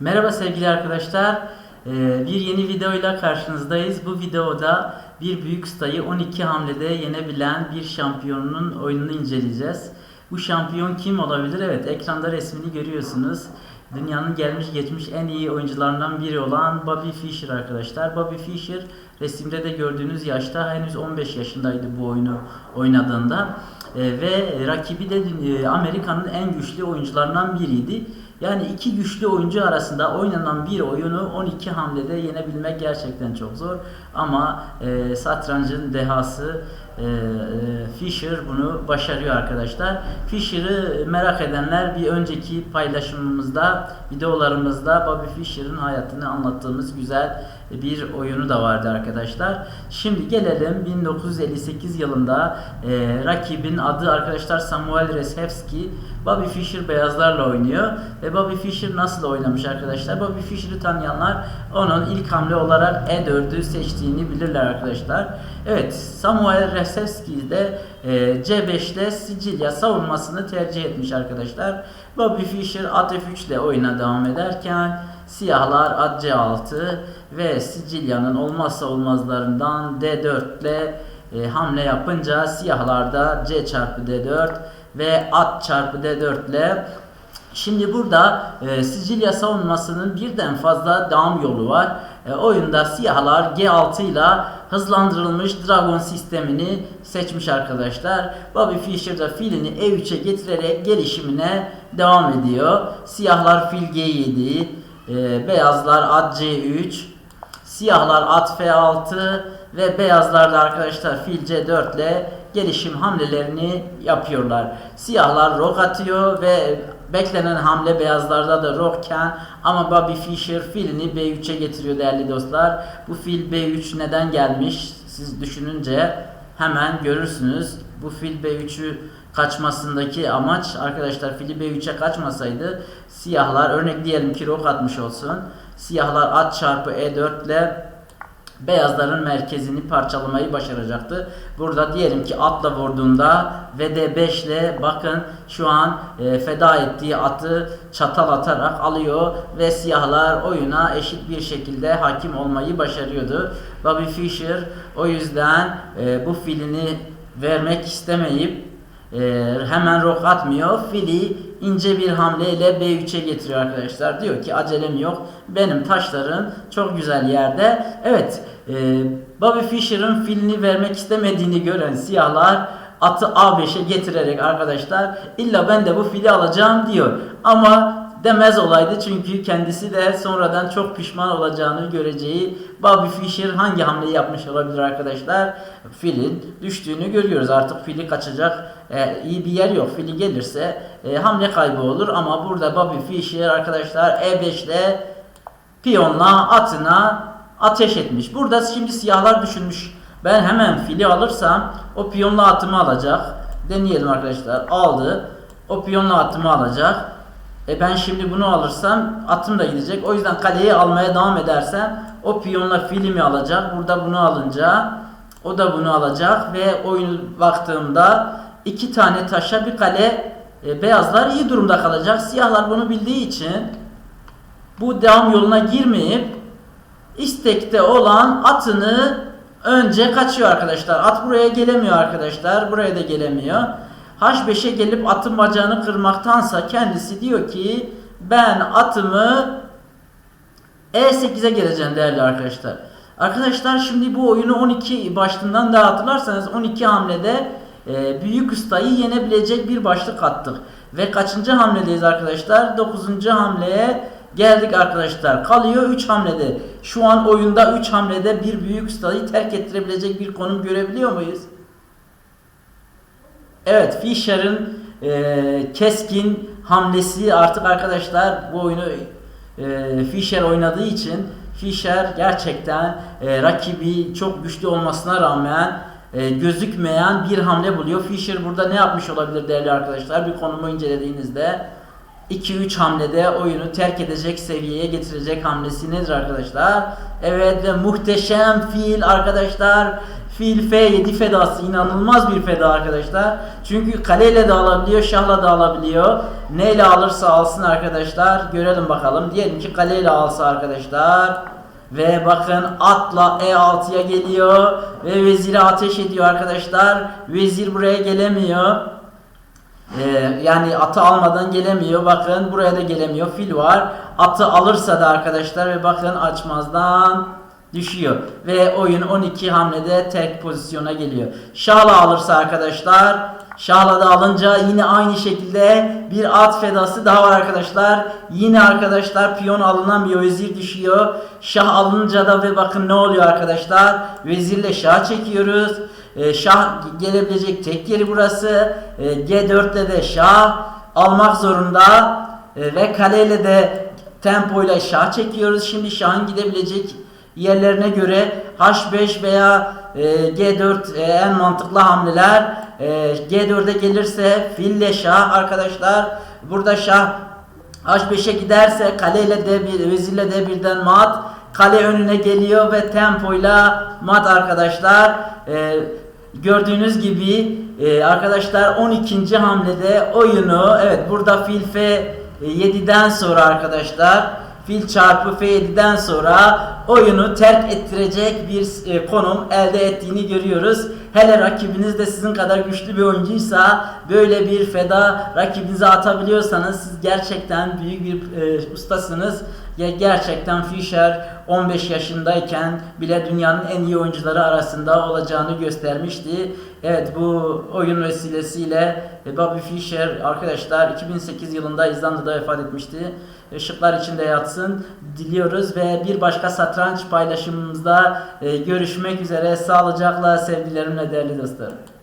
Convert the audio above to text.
Merhaba sevgili arkadaşlar. Ee, Bir yeni videoyla karşınızdayız. Bu videoda bir büyük ustayı 12 hamlede yenebilen bir şampiyonun oyununu inceleyeceğiz. Bu şampiyon kim olabilir? Evet, ekranda resmini görüyorsunuz. Dünyanın gelmiş geçmiş en iyi oyuncularından biri olan Bobby Fischer arkadaşlar. Bobby Fischer resimde de gördüğünüz yaşta henüz 15 yaşındaydı bu oyunu oynadığında. Ee, ve rakibi de dü- Amerika'nın en güçlü oyuncularından biriydi. Yani iki güçlü oyuncu arasında oynanan bir oyunu 12 hamlede yenebilmek gerçekten çok zor. Ama e, satrancın dehası e, e, Fischer bunu başarıyor arkadaşlar. Fischer'ı merak edenler bir önceki paylaşımımızda, videolarımızda Bobby Fischer'ın hayatını anlattığımız güzel bir oyunu da vardı arkadaşlar. Şimdi gelelim 1958 yılında e, rakibin adı arkadaşlar Samuel Resevski. Bobby Fischer beyazlarla oynuyor. Ve Bobby Fischer nasıl oynamış arkadaşlar? Bobby Fischer'ı tanıyanlar onun ilk hamle olarak E4'ü seçtiğini bilirler arkadaşlar. Evet Samuel Resevski de e, C5'te Sicilya savunmasını tercih etmiş arkadaşlar. Bobby Fischer at F3 ile oyuna devam ederken siyahlar at C6 ve Sicilya'nın olmazsa olmazlarından D4 ile e, hamle yapınca siyahlarda C çarpı D4 ve at çarpı D4 ile Şimdi burada e, Sicilya savunmasının birden fazla devam yolu var. E, oyunda siyahlar G6 ile hızlandırılmış Dragon sistemini seçmiş arkadaşlar. Bobby Fischer de filini E3'e getirerek gelişimine devam ediyor. Siyahlar fil G7, e, beyazlar at C3, siyahlar at F6 ve beyazlar da arkadaşlar fil C4 ile gelişim hamlelerini yapıyorlar. Siyahlar rok atıyor ve beklenen hamle beyazlarda da rokken ama Bobby Fischer filini B3'e getiriyor değerli dostlar. Bu fil B3 neden gelmiş siz düşününce hemen görürsünüz. Bu fil B3'ü kaçmasındaki amaç arkadaşlar fili B3'e kaçmasaydı siyahlar örnek diyelim ki rok atmış olsun. Siyahlar at çarpı E4 ile beyazların merkezini parçalamayı başaracaktı. Burada diyelim ki atla vurduğunda ve D5 ile bakın şu an e, feda ettiği atı çatal atarak alıyor ve siyahlar oyuna eşit bir şekilde hakim olmayı başarıyordu. Bobby Fischer o yüzden e, bu filini vermek istemeyip e, hemen rok atmıyor. Fili ince bir hamleyle B3'e getiriyor arkadaşlar. Diyor ki acelem yok. Benim taşlarım çok güzel yerde. Evet. E, Bobby Fischer'ın filini vermek istemediğini gören siyahlar atı A5'e getirerek arkadaşlar illa ben de bu fili alacağım diyor. Ama demez olaydı çünkü kendisi de sonradan çok pişman olacağını göreceği Bobby Fischer hangi hamleyi yapmış olabilir arkadaşlar? Filin düştüğünü görüyoruz. Artık fili kaçacak e, iyi bir yer yok. Fili gelirse e, hamle kaybı olur ama burada Bobby Fischer arkadaşlar E5 ile piyonla atına ateş etmiş. Burada şimdi siyahlar düşünmüş. Ben hemen fili alırsam o piyonla atımı alacak. Deneyelim arkadaşlar. Aldı. O piyonla atımı alacak. E ben şimdi bunu alırsam atım da gidecek. O yüzden kaleyi almaya devam edersem o piyonla filimi alacak. Burada bunu alınca o da bunu alacak ve oyunu baktığımda iki tane taşa bir kale e, beyazlar iyi durumda kalacak. Siyahlar bunu bildiği için bu devam yoluna girmeyip istekte olan atını önce kaçıyor arkadaşlar. At buraya gelemiyor arkadaşlar. Buraya da gelemiyor. H5'e gelip atın bacağını kırmaktansa kendisi diyor ki ben atımı E8'e geleceğim değerli arkadaşlar. Arkadaşlar şimdi bu oyunu 12 başlığından da hatırlarsanız 12 hamlede e, büyük ustayı yenebilecek bir başlık attık. Ve kaçıncı hamledeyiz arkadaşlar? 9. hamleye geldik arkadaşlar. Kalıyor 3 hamlede. Şu an oyunda 3 hamlede bir büyük ustayı terk ettirebilecek bir konum görebiliyor muyuz? Evet Fischer'ın e, keskin hamlesi artık arkadaşlar bu oyunu e, Fischer oynadığı için Fischer gerçekten e, rakibi çok güçlü olmasına rağmen e, gözükmeyen bir hamle buluyor. Fischer burada ne yapmış olabilir değerli arkadaşlar? Bir konumu incelediğinizde 2-3 hamlede oyunu terk edecek seviyeye getirecek hamlesi nedir arkadaşlar? Evet ve muhteşem fil arkadaşlar. Fil F7 fedası inanılmaz bir feda arkadaşlar. Çünkü kaleyle de alabiliyor, şahla da alabiliyor. Neyle alırsa alsın arkadaşlar. Görelim bakalım. Diyelim ki kaleyle alsa arkadaşlar. Ve bakın atla E6'ya geliyor ve veziri ateş ediyor arkadaşlar. Vezir buraya gelemiyor. Ee, yani atı almadan gelemiyor. Bakın buraya da gelemiyor. Fil var. Atı alırsa da arkadaşlar ve bakın açmazdan düşüyor. Ve oyun 12 hamlede tek pozisyona geliyor. Şahla alırsa arkadaşlar Şahla da alınca yine aynı şekilde bir at fedası daha var arkadaşlar. Yine arkadaşlar piyon alınamıyor. Vezir düşüyor. Şah alınca da ve bakın ne oluyor arkadaşlar. Vezirle şah çekiyoruz. Ee, şah gelebilecek tek yeri burası. Ee, G4'te de şah almak zorunda. Ee, ve kaleyle de tempoyla şah çekiyoruz. Şimdi şahın gidebilecek yerlerine göre H5 veya e, G4 e, en mantıklı hamleler. E, G4'e gelirse fille şah arkadaşlar. Burada şah H5'e giderse kaleyle D1, vezirle D1'den mat. Kale önüne geliyor ve tempoyla mat arkadaşlar. E, gördüğünüz gibi e, arkadaşlar 12. hamlede oyunu evet burada fil F7'den sonra arkadaşlar fil çarpı F7'den sonra oyunu terk ettirecek bir e, konum elde ettiğini görüyoruz. Hele rakibiniz de sizin kadar güçlü bir oyuncuysa böyle bir feda rakibinize atabiliyorsanız siz gerçekten büyük bir e, ustasınız. Gerçekten Fischer 15 yaşındayken bile dünyanın en iyi oyuncuları arasında olacağını göstermişti. Evet bu oyun vesilesiyle e, Bobby Fischer arkadaşlar 2008 yılında İzlanda'da vefat etmişti. Işıklar içinde yatsın diliyoruz ve bir başka satranç paylaşımımızda e, görüşmek üzere. Sağlıcakla sevgilerimle değerli dostlarım.